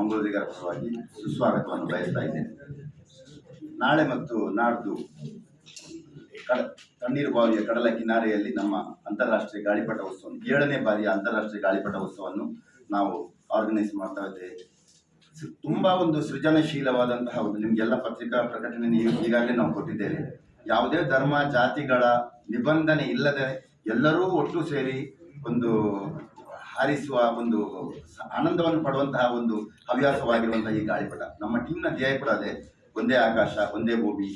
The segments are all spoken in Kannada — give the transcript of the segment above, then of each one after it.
ಮಂಗಳೂರಿಗರ ಪರವಾಗಿ ಸುಸ್ವಾಗತವನ್ನು ಬಯಸ್ತಾ ಇದ್ದೇನೆ. ನಾಳೆ ಮತ್ತು ನಾಡ್ದು ಕಡ, ತಣ್ಣೀರು ಬಾವಿಯ ಕಡಲ ಕಿನಾರೆಯಲ್ಲಿ ನಮ್ಮ ಅಂತಾರಾಷ್ಟ್ರೀಯ ಗಾಳಿಪಟ ಉತ್ಸವ ಏಳನೇ ಬಾರಿಯ ಅಂತಾರಾಷ್ಟ್ರೀಯ ಗಾಳಿಪಟ ಉತ್ಸವವನ್ನು ನಾವು ಆರ್ಗನೈಸ್ ಮಾಡ್ತಾ ಇದ್ದೇವೆ. ತುಂಬ ಒಂದು ಸೃಜನಶೀಲವಾದಂತಹ ಒಂದು ನಿಮಗೆಲ್ಲ ಪತ್ರಿಕಾ ಪ್ರಕಟಣೆ ಈಗಾಗಲೇ ನಾವು ಕೊಟ್ಟಿದ್ದೇವೆ. ಯಾವುದೇ ಧರ್ಮ, ಜಾತಿಗಳ ನಿಬಂಧನೆ ಇಲ್ಲದೆ ಎಲ್ಲರೂ ಒಟ್ಟು ಸೇರಿ ಒಂದು ಹಾರಿಸುವ ಒಂದು ಆನಂದವನ್ನು ಪಡುವಂತಹ ಒಂದು ಹವ್ಯಾಸವಾಗಿರುವಂತಹ ಈ ಗಾಳಿಪಟ. ನಮ್ಮ ಟೀಮ್ನ ಧ್ಯೇಯ ಕೂಡ ಅದೇ. ಒಂದೇ ಆಕಾಶ, ಒಂದೇ ಭೂಮಿ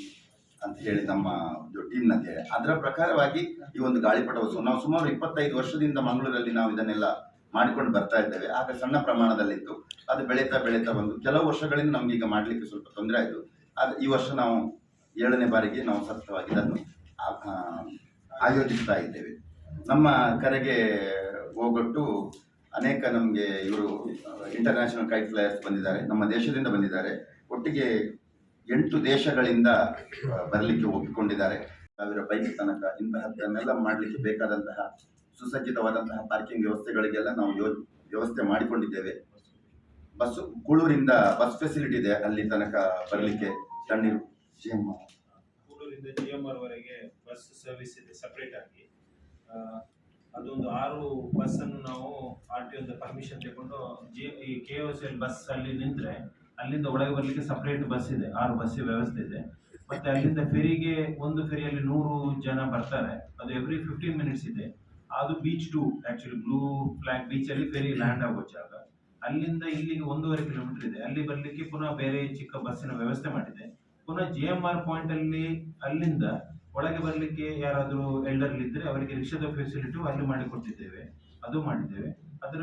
ಅಂತ ಹೇಳಿ ನಮ್ಮ ಒಂದು ಟೀಮ್ನ ಧ್ಯೇಯ. ಅದರ ಪ್ರಕಾರವಾಗಿ ಈ ಒಂದು ಗಾಳಿಪಟ ಉತ್ಸವ ನಾವು ಸುಮಾರು ಇಪ್ಪತ್ತೈದು ವರ್ಷದಿಂದ ಮಂಗಳೂರಲ್ಲಿ ನಾವು ಇದನ್ನೆಲ್ಲ ಮಾಡಿಕೊಂಡು ಬರ್ತಾ ಇದ್ದೇವೆ. ಆಗ ಸಣ್ಣ ಪ್ರಮಾಣದಲ್ಲಿತ್ತು. ಅದು ಬೆಳೀತಾ ಬೆಳೀತಾ ಬಂದು ಕೆಲವು ವರ್ಷಗಳಿಂದ ನಮ್ಗೆ ಈಗ ಮಾಡಲಿಕ್ಕೆ ಸ್ವಲ್ಪ ತೊಂದರೆ ಆಯಿತು. ಅದು ಈ ವರ್ಷ ನಾವು ಏಳನೇ ಬಾರಿಗೆ ನಾವು ಸತತವಾಗಿ ಇದನ್ನು ಆಯೋಜಿಸ್ತಾ ಇದ್ದೇವೆ. ನಮ್ಮ ಕರೆಗೆ ಹೋಗೊಟ್ಟು ಅನೇಕ ನಮಗೆ ಇವರು ಇಂಟರ್ನ್ಯಾಷನಲ್ ಕೈಟ್ ಫ್ಲೈಯರ್ಸ್ ಬಂದಿದ್ದಾರೆ, ನಮ್ಮ ದೇಶದಿಂದ ಬಂದಿದ್ದಾರೆ. ಒಟ್ಟಿಗೆ ಎಂಟು ದೇಶಗಳಿಂದ ಬರಲಿಕ್ಕೆ ಒಪ್ಪಿಕೊಂಡಿದ್ದಾರೆ. ಸಾವಿರ ಬೈಕ್ ತನಕ ಇಂತಹದ್ದನ್ನೆಲ್ಲ ಮಾಡಲಿಕ್ಕೆ ಬೇಕಾದಂತಹ ಸುಸಜ್ಜಿತವಾದಂತಹ ಪಾರ್ಕಿಂಗ್ ವ್ಯವಸ್ಥೆಗಳಿಗೆಲ್ಲ ನಾವು ಯೋ, ವ್ಯವಸ್ಥೆ ಮಾಡಿಕೊಂಡಿದ್ದೇವೆ. ಬಸ್ಸು, ಕುಳೂರಿಂದ ಬಸ್ ಫೆಸಿಲಿಟಿ ಇದೆ, ಅಲ್ಲಿ ತನಕ ಬರಲಿಕ್ಕೆ ತಣ್ಣೀರು ಜಿ ಎಂ ಕುಳೂರಿಂದ ಜಿ ಎಂ ಬಸ್ ಸರ್ವಿಸ್ ಇದೆ ಸಪ್ರೇಟ್ ಆಗಿ. ಅದೊಂದು ಆರು ಬಸ್ ಅನ್ನು ನಾವು ಆರ್ ಟಿ ಒಂದು ಪರ್ಮಿಷನ್ ತಗೊಂಡು G E K O C L bus ಅಲ್ಲಿ ನಿಂತರೆ, ಅಲ್ಲಿಂದ ಒಳಗೆ ಬರಲಿಕ್ಕೆ ಸಪ್ರೇಟ್ ಬಸ್ ಇದೆ, ಆರು ಬಸ್ ವ್ಯವಸ್ಥೆ ಇದೆ. ಮತ್ತೆ ಅಲ್ಲಿಂದ ಫೆರಿಗೆ ಒಂದು ಫೆರಿಯಲ್ಲಿ ನೂರು ಜನ ಬರ್ತಾರೆ, ಅದು ಎವ್ರಿ ಫಿಫ್ಟೀನ್ ಮಿನಿಟ್ಸ್ ಇದೆ. ಅದು beach to actually blue flag beach ಅಲ್ಲಿ ಫೆರಿ ಲ್ಯಾಂಡ್ ಆಗೋ ಜಾಗ. ಅಲ್ಲಿಂದ ಇಲ್ಲಿಗೆ ಒಂದೂವರೆ ಕಿಲೋಮೀಟರ್ ಇದೆ. ಅಲ್ಲಿ ಬರಲಿಕ್ಕೆ ಪುನಃ ಬೇರೆ ಚಿಕ್ಕ ಬಸ್ಸಿನ ವ್ಯವಸ್ಥೆ ಮಾಡಿದೆ. ಪುನಃ ಜಿ ಎಂ ಆರ್ ಪಾಯಿಂಟ್ ಅಲ್ಲಿ, ಅಲ್ಲಿಂದ ಒಳಗೆ ಬರಲಿಕ್ಕೆ ಯಾರಾದರೂ ಎಲ್ಡರ್ಲಿ ಇದ್ರೆ ಅವರಿಗೆ ರಿಕ್ಷಾದ ಫೆಸಿಲಿಟಿ ಅಲ್ಲಿ ಮಾಡಿಕೊಟ್ಟಿದ್ದೇವೆ ಅದು ಮಾಡಿದ್ದೇವೆ. ಅದರ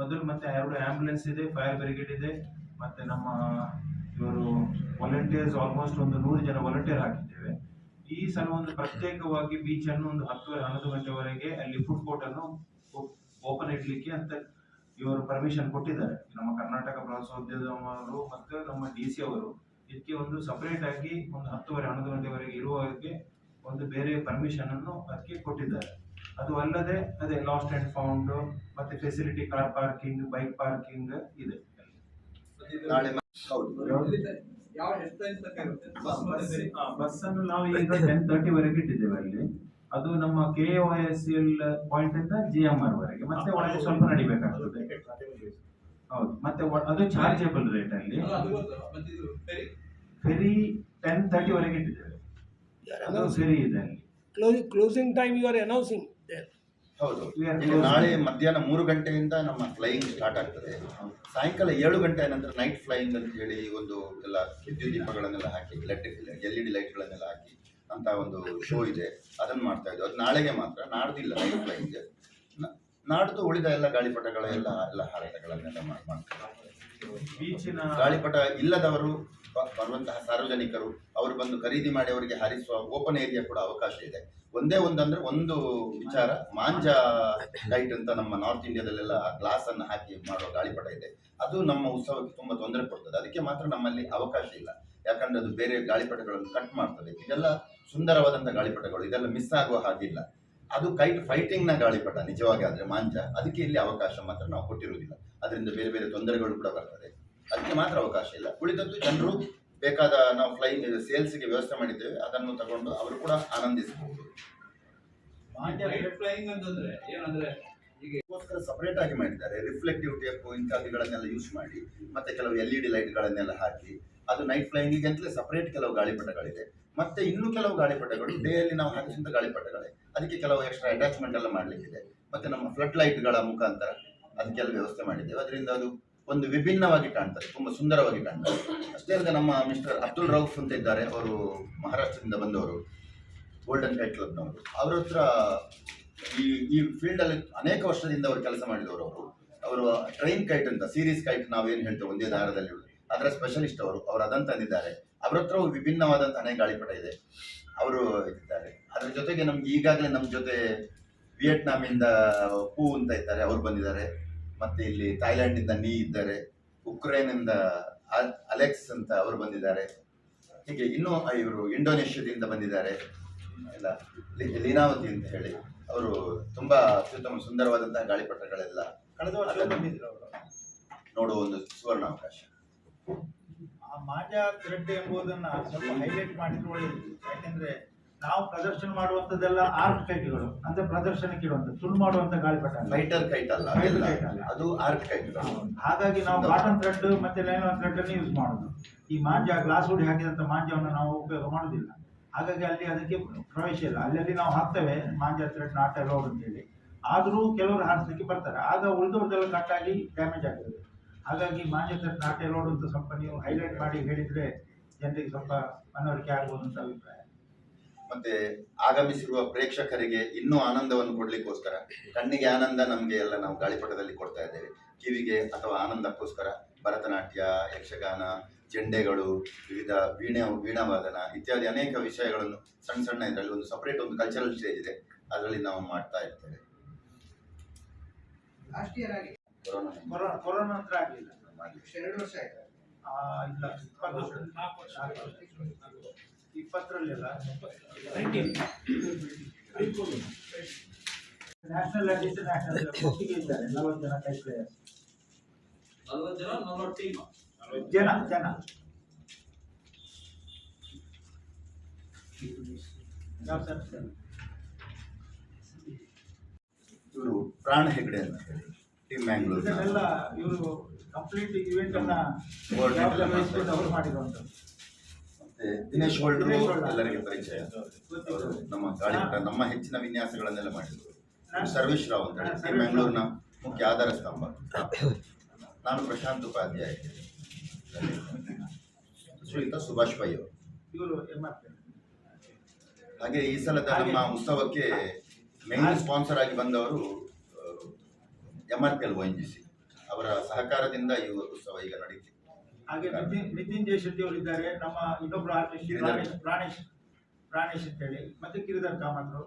ಬದಲು ಮತ್ತೆ ಎರಡು ಆಂಬುಲೆನ್ಸ್ ಇದೆ ಫೈರ್ ಬ್ರಿಗೇಡ್ ಇದೆ, ಮತ್ತೆ ನಮ್ಮ ಇವರು ವಾಲಂಟಿಯರ್ಸ್ ಆಲ್ಮೋಸ್ಟ್ ಒಂದು ನೂರು ಜನ ವಾಲಂಟಿಯರ್ ಹಾಕಿದ್ದೇವೆ. ಈ ಸಲ ಒಂದು ಪ್ರತ್ಯೇಕವಾಗಿ ಬೀಚ್ ಅನ್ನು ಒಂದು ಹತ್ತುವರೆ ಹನ್ನೊಂದು ಗಂಟೆವರೆಗೆ ಅಲ್ಲಿ ಫುಡ್ ಕೋರ್ಟ್ ಅನ್ನು ಓಪನ್ ಇಡ್ಲಿಕ್ಕೆ ಅಂತ ಇವರು ಪರ್ಮಿಷನ್ ಕೊಟ್ಟಿದ್ದಾರೆ. ನಮ್ಮ ಕರ್ನಾಟಕ ಪ್ರವಾಸೋದ್ಯಮರು ಮತ್ತು ನಮ್ಮ ಡಿ ಸಿ ಅವರು ಇದಕ್ಕೆ ಒಂದು ಸಪರೇಟ್ ಆಗಿ ಒಂದು ಹತ್ತುವರೆ, ಹನ್ನೊಂದು ಗಂಟೆವರೆಗೆ ಇರುವವರೆಗೆ ಒಂದು ಬೇರೆ ಪರ್ಮಿಷನ್ ಅನ್ನು ಅದಕ್ಕೆ ಕೊಟ್ಟಿದ್ದಾರೆ. ಅದು ಅಲ್ಲದೆ ಅದೇ ಲಾಸ್ಟ್ ಅಂಡ್ ಫೌಂಡ್ ಮತ್ತೆ facility car parking bike parking ಇದೆ. ನಾಳೆ ಮ- ಹೌದು. ಯಾವ ಎಷ್ಟು ಟೈಮ್ ತನಕ ಇರುತ್ತೆ? ಬಸ್ ಅನ್ನು ನಾವು ಈಗ ಟೆನ್ ತರ್ಟಿ ವರೆಗೆ ಇಟ್ಟಿದ್ದೇವೆ ಅಲ್ಲಿ. ಅದು ನಮ್ಮ K O S L point ಇಂದ ಜಿ ಎಂ ಆರ್ ವರೆಗೆ. ಮತ್ತೆ ಒಳಗೆ ಸ್ವಲ್ಪ ನಡಿಬೇಕಾಗ್ತದೆ. ಹೌದು. ಮತ್ತೆ ಅದು ಚಾರ್ಜೇಬಲ್ ರೇಟ್ ಅಲ್ಲಿ? ಫೆರಿ ಟೆನ್ ತರ್ಟಿ ವರೆಗೆ ಇಟ್ಟಿದ್ದೇವೆ. ಟೈಮ್ ಇದೆ. Closing Closing, closing time you are announcing there. ಹೌದು ನಾಳೆ ಮಧ್ಯಾಹ್ನ ಮೂರು ಗಂಟೆಯಿಂದ ನಮ್ಮ ಫ್ಲೈಯಿಂಗ್ ಸ್ಟಾರ್ಟ್ ಆಗ್ತದೆ. ಸಾಯಂಕಾಲ ಏಳು ಗಂಟೆ ನಂತರ ನೈಟ್ ಫ್ಲೈಯಿಂಗ್ ಅಂತ ಹೇಳಿ ಒಂದು ಎಲ್ಲ ವಿದ್ಯುತ್ ದೀಪಗಳನ್ನೆಲ್ಲ ಹಾಕಿ ಎಲೆಕ್ಟ್ರಿಕ್ ಎಲ್ ಇ ಡಿ ಲೈಟ್ಗಳನ್ನೆಲ್ಲ ಹಾಕಿ ಅಂತ ಒಂದು ಶೋ ಇದೆ. ಅದನ್ನು ಮಾಡ್ತಾ ಇದ್ದೀವಿ ಅದು ನಾಳೆಗೆ ಮಾತ್ರ ನಾಡ್ದಿಲ್ಲ ನೈಟ್ ಫ್ಲೈಯಿಂಗ್ ನಾಡ್ದು ಉಳಿದ ಎಲ್ಲ ಗಾಳಿಪಟಗಳ ಎಲ್ಲ ಎಲ್ಲ ಹಾರಾಟಗಳನ್ನೆಲ್ಲ ಮಾಡ್- ಮಾಡ್ತಾರೆ. ಗಾಳಿಪಟ ಇಲ್ಲದವರು ಬರುವಂತಹ ಸಾರ್ವಜನಿಕರು ಅವರು ಬಂದು ಖರೀದಿ ಮಾಡಿ ಅವರಿಗೆ ಹಾರಿಸುವ ಓಪನ್ ಏರಿಯಾ ಕೂಡ ಅವಕಾಶ ಇದೆ. ಒಂದೇ ಒಂದಂದ್ರೆ ಒಂದು ವಿಚಾರ, ಮಾಂಜಾ ಲೈಟ್ ಅಂತ ನಮ್ಮ ನಾರ್ತ್ ಇಂಡಿಯಾದಲ್ಲೆಲ್ಲ ಗ್ಲಾಸ್ ಅನ್ನು ಹಾಕಿ ಮಾಡುವ ಗಾಳಿಪಟ ಇದೆ. ಅದು ನಮ್ಮ ಉತ್ಸವಕ್ಕೆ ತುಂಬಾ ತೊಂದರೆ ಕೊಡ್ತದೆ. ಅದಕ್ಕೆ ಮಾತ್ರ ನಮ್ಮಲ್ಲಿ ಅವಕಾಶ ಇಲ್ಲ. ಯಾಕಂದ್ರೆ ಅದು ಬೇರೆ ಗಾಳಿಪಟಗಳನ್ನು ಕಟ್ ಮಾಡ್ತದೆ. ಇದೆಲ್ಲ ಸುಂದರವಾದಂತಹ ಗಾಳಿಪಟಗಳು. ಇದೆಲ್ಲ ಮಿಸ್ ಆಗುವ ಹಾಗಿಲ್ಲ. ಅದು ಕೈಟ್ ಫೈಟಿಂಗ್ನ ಗಾಳಿಪಟ, ನಿಜವಾಗಿ ಆದ್ರೆ ಮಾಂಜ. ಅದಕ್ಕೆ ಇಲ್ಲಿ ಅವಕಾಶ ಮಾತ್ರ ನಾವು ಕೊಟ್ಟಿರುವುದಿಲ್ಲ. ಅದರಿಂದ ಬೇರೆ ಬೇರೆ ತೊಂದರೆಗಳು ಕೂಡ ಬರ್ತದೆ. ಅದಕ್ಕೆ ಮಾತ್ರ ಅವಕಾಶ ಇಲ್ಲ. ಉಳಿದದ್ದು ಜನರು ಬೇಕಾದ ನಾವು ಫ್ಲೈಂಗ್ ಸೇಲ್ಸ್ಗೆ ವ್ಯವಸ್ಥೆ ಮಾಡಿದ್ದೇವೆ. ಅದನ್ನು ತಗೊಂಡು ಅವರು ಕೂಡ ಆನಂದಿಸಬಹುದು. ಸಪರೇಟ್ ಆಗಿ ಮಾಡಿದ್ದಾರೆ. ರಿಫ್ಲೆಕ್ಟಿವ್ ಟೇಪ್ ಇಂಥದ್ದುಗಳನ್ನೆಲ್ಲ ಯೂಸ್ ಮಾಡಿ ಮತ್ತೆ ಕೆಲವು ಎಲ್ ಇ ಡಿ ಲೈಟ್ಗಳನ್ನೆಲ್ಲ ಹಾಕಿ ಅದು ನೈಟ್ ಫ್ಲೈಯಿಂಗಿಗೆ ಅಂತಲೇ ಸಪರೇಟ್ ಕೆಲವು ಗಾಳಿಪಟಗಳಿದೆ. ಮತ್ತೆ ಇನ್ನೂ ಕೆಲವು ಗಾಳಿಪಟಗಳು ಡೇ ಅಲ್ಲಿ ನಾವು ಹಾಕಿಸಿದ ಗಾಳಿಪಟಗಳೇ. ಅದಕ್ಕೆ ಕೆಲವು ಎಕ್ಸ್ಟ್ರಾ ಅಟ್ಯಾಚ್ಮೆಂಟ್ ಎಲ್ಲ ಮಾಡಲಿಕ್ಕಿದೆ. ಮತ್ತೆ ನಮ್ಮ ಫ್ಲಡ್ ಲೈಟ್ಗಳ ಮುಖಾಂತರ ಅದಕ್ಕೆಲ್ಲ ವ್ಯವಸ್ಥೆ ಮಾಡಿದ್ದೇವೆ. ಅದರಿಂದ ಅದು ಒಂದು ವಿಭಿನ್ನವಾಗಿ ಕಾಣ್ತದೆ, ತುಂಬಾ ಸುಂದರವಾಗಿ ಕಾಣ್ತದೆ. ಅಷ್ಟೇ ಅಲ್ಲದೆ ನಮ್ಮ ಮಿಸ್ಟರ್ ಅಬ್ದುಲ್ ರೌಫ್ ಅಂತ ಇದ್ದಾರೆ, ಅವರು ಮಹಾರಾಷ್ಟ್ರದಿಂದ ಬಂದವರು ಗೋಲ್ಡನ್ ಫೈಟ್ ಕ್ಲಬ್ನವರು ಅವ್ರ ಹತ್ರ ಈ ಈ ಫೀಲ್ಡ್ ಅಲ್ಲಿ ಅನೇಕ ವರ್ಷದಿಂದ ಅವರು ಕೆಲಸ ಮಾಡಿದವರು ಅವರು. ಅವರು ಟ್ರೈನ್ ಕೈಟ್ ಅಂತ ಸೀರೀಸ್ ಕೈಟ್ ನಾವೇನು ಹೇಳ್ತೇವೆ, ಒಂದೇ ದಾರದಲ್ಲಿ. ಅದರ ಸ್ಪೆಷಲಿಸ್ಟ್ ಅವರು ಅವರು ಅದನ್ನು ತಂದಿದ್ದಾರೆ. ಅವರ ಹತ್ರ ವಿಭಿನ್ನವಾದಂಥ ಅನೇಕ ಗಾಳಿಪಟ ಇದೆ. ಅವರು ಇದ್ದಾರೆ. ಅದ್ರ ಜೊತೆಗೆ ನಮ್ಗೆ ಈಗಾಗಲೇ ನಮ್ಮ ಜೊತೆ ವಿಯೆಟ್ನಾಮಿಂದ ಪೂ ಅಂತ ಇದ್ದಾರೆ, ಅವರು ಬಂದಿದ್ದಾರೆ. ಮತ್ತೆ ಇಲ್ಲಿ ಥೈಲ್ಯಾಂಡಿಂದ ನೀ ಇದ್ದಾರೆ ಉಕ್ರೇನಿಂದ ಇಂದ ಅಲೆಕ್ಸ್ ಅಂತ ಅವರು ಬಂದಿದ್ದಾರೆ. ಹೀಗೆ ಇನ್ನೂ ಇವರು ಇಂಡೋನೇಷ್ಯಾದಿಂದ ಬಂದಿದ್ದಾರೆ. ಎಲ್ಲ ಲೀನಾವತಿ ಅಂತ ಹೇಳಿ. ಅವರು ತುಂಬಾ ಅತ್ಯುತ್ತಮ ಸುಂದರವಾದಂತಹ ಗಾಳಿಪಟಗಳೆಲ್ಲ ಕಳೆದ ವರ್ಷ ನೋಡುವ ಒಂದು ಸುವರ್ಣ ಅವಕಾಶ ಆ ಮಾಜಾ ಥ್ರೆಡ್ ಎಂಬುದನ್ನ ಸ್ವಲ್ಪ ಹೈಲೈಟ್ ಮಾಡಿದ್ರೆ ಒಳ್ಳೆಯದು ಯಾಕೆಂದ್ರೆ ನಾವು ಪ್ರದರ್ಶನ ಮಾಡುವಂತದ್ದೆಲ್ಲ ಆರ್ಟ್ ಕೈಗಳು ಅಂದ್ರೆ ಪ್ರದರ್ಶನಕ್ಕೆ ಇರುವಂತ ಸುಳ್ಳು ಮಾಡುವಂತ ಗಾಳಿಪಟ ಪಟ್ಟ ಫೈಟರ್ ಕೈಟ್ ಅಲ್ಲ ಅದೆಲ್ಲ. ಅದು ಆರ್ಟ್ ಕೈಟ್ ಹಾಗಾಗಿ ನಾವು ಕಾಟನ್ ಥ್ರೆಡ್ ಮತ್ತೆ ಲೈನ್ ಥ್ರೆಡ್ ಅನ್ನು ಯೂಸ್ ಮಾಡುದು. ಈ ಮಾಂಜ ಗ್ಲಾಸ್ ಹುಡಿ ಹಾಕಿದಂತ ಮಾಂಜವನ್ನು ನಾವು ಉಪಯೋಗ ಮಾಡುದಿಲ್ಲ ಹಾಗಾಗಿ ಅಲ್ಲಿ ಅದಕ್ಕೆ ಪ್ರವೇಶ ಇಲ್ಲ. ಅಲ್ಲಲ್ಲಿ ನಾವು ಹಾಕ್ತೇವೆ ಮಾಂಜ ಥ್ರೆಡ್ ನಾಟ್ ಲೋಡ್ ಅಂತೇಳಿ. ಆದರೂ ಕೆಲವರು ಹಾರಿಸ್ಲಿಕ್ಕೆ ಬರ್ತಾರೆ. ಆಗ ಉಳಿದವ್ರದ್ದೆಲ್ಲ ಆಗಿ ಡ್ಯಾಮೇಜ್ ಆಗ್ತದೆ. ಹಾಗಾಗಿ ಮಾಂಜ ಥ್ರೆಡ್ ನಾಟ್ ಲೋಡ್ ಅಂತ ಸ್ವಲ್ಪ ನೀವು ಹೈಲೈಟ್ ಮಾಡಿ ಹೇಳಿದ್ರೆ ಜನರಿಗೆ ಸ್ವಲ್ಪ ಮನವರಿಕೆ ಆಗ್ಬೋದು ಅಂತ ಅಭಿಪ್ರಾಯ. ಮತ್ತೆ ಆಗಮಿಸಿರುವ ಪ್ರೇಕ್ಷಕರಿಗೆ ಇನ್ನೂ ಆನಂದವನ್ನು ಕೊಡ್ಲಿಕ್ಕೋಸ್ಕರ ಕಣ್ಣಿಗೆ ಆನಂದ ನಮಗೆ ಎಲ್ಲ ನಾವು ಗಾಳಿಪಟದಲ್ಲಿ ಕೊಡ್ತಾ ಇದ್ದೇವೆ. ಕಿವಿಗೆ ಅಥವಾ ಆನಂದಕ್ಕೋಸ್ಕರ ಭರತನಾಟ್ಯ ಯಕ್ಷಗಾನ ಚೆಂಡೆಗಳು ವಿವಿಧ ವೀಣೆ ವೀಣಾವಾದನ ಇತ್ಯಾದಿ ಅನೇಕ ವಿಷಯಗಳನ್ನು ಸಣ್ಣ ಸಣ್ಣ ಇದರಲ್ಲಿ ಒಂದು ಸಪರೇಟ್ ಒಂದು ಕಲ್ಚರಲ್ ಸ್ಟೇಜ್ ಇದೆ. ಅದರಲ್ಲಿ ನಾವು ಮಾಡ್ತಾ ಇರ್ತೇವೆ. ಕೊರೋನಾ. ಕೊರೋನಾ ಕೊರೋನಾ ನಂತರ ಆಗಲಿಲ್ಲ. ಎರಡು ವರ್ಷ ಆಯ್ತು. ಆ, ಇಲ್ಲ ಇಪ್ಪತ್ತು ವರ್ಷ. ನಾಲ್ಕು ನ್ಯಾಷನಲ್ ಅಂಡ್ ಇಂಟರ್ನ್ಯಾಷನಲ್ ಒಟ್ಟಿಗೆ ಇದ್ದಾರೆ ನಲವತ್ತು ಜನ ಟೈಪ್ ಪ್ಲೇಯರ್ಸ್ ನಲ್ವತ್ತು ಜನ ನಲ್ವತ್ತು ಟೀಮ್ ಜನ ಜನ. ಇವರು ಪ್ರಾಣ ಹೆಗ್ಡೆ ಅಂತ ಹೇಳಿ ಟೀಮ್ ಇದನ್ನೆಲ್ಲ ಇವರು ಕಂಪ್ಲೀಟ್ ಇವೆಂಟ್ ಅನ್ನ ಅವರು ಮಾಡಿರುವಂಥದ್ದು. ದಿನೇಶ್ ಹೋಲ್ಡ್ರು ದಿನೇಶ್ ಎಲ್ಲರಿಗೆ ಪರಿಚಯ. ನಮ್ಮ ಗಾಡಿ ನಮ್ಮ ಹೆಚ್ಚಿನ ವಿನ್ಯಾಸಗಳನ್ನೆಲ್ಲ ಮಾಡಿದ್ರು. ಸರ್ವೇಶ್ ರಾವ್ ಅಂತ ಹೇಳಿ ಬೆಂಗಳೂರಿನ ಮುಖ್ಯ ಆಧಾರ ಸ್ತಂಭ. ನಾನು ಪ್ರಶಾಂತ್ ಉಪಾಧ್ಯಾಯ ಶ್ರೀಯುತ ಸುಭಾಷ್ ಪೈ ಅವರು. ಹಾಗೆ ಈ ಸಲದ ನಮ್ಮ ಉತ್ಸವಕ್ಕೆ ಮೇನ್ ಸ್ಪಾನ್ಸರ್ ಆಗಿ ಬಂದವರು M R P L O N G C ಅವರ ಸಹಕಾರದಿಂದ ಈ ಉತ್ಸವ ಈಗ ನಡೀತಿದೆ. ಹಾಗೆ ನಿತಿನ್ ನಿತಿನ್ ಜೈ ಶೆಟ್ಟಿ ಅವರು. ಇದ್ದಾರೆ ನಮ್ಮ ಇನ್ನೊಬ್ರು ಆರ್ಟಿಸ್ಟ್. ಪ್ರಾಣೇಶ್ ಪ್ರಾಣೇಶ್ ಪ್ರಾಣೇಶ್ ಅಂತ ಹೇಳಿ ಮತ್ತೆ ಕಿರಿದರ್ ಕಾಮತ್ರು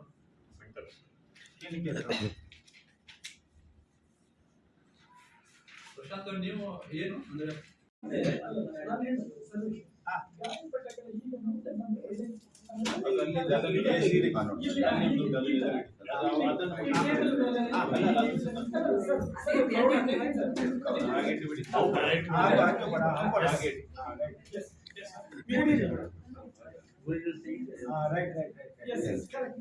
ಕ್ಲಿನಿಕ್ ಪ್ರಶಾಂತ್ ಅವ್ರೆ, ನೀವು ಏನು ಅಂದ್ರೆ ರೈಟ್ ರೈಟ್ ರೈಟ್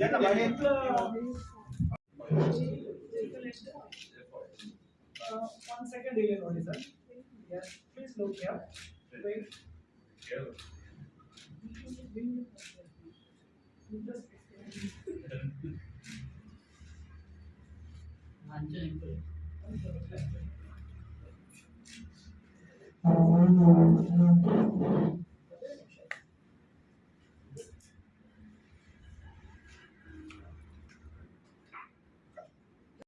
ಜನ ಬನ್ನಿ Uh, Uh, one second delay only, sir. Yes, please look here. Wait. Yeah.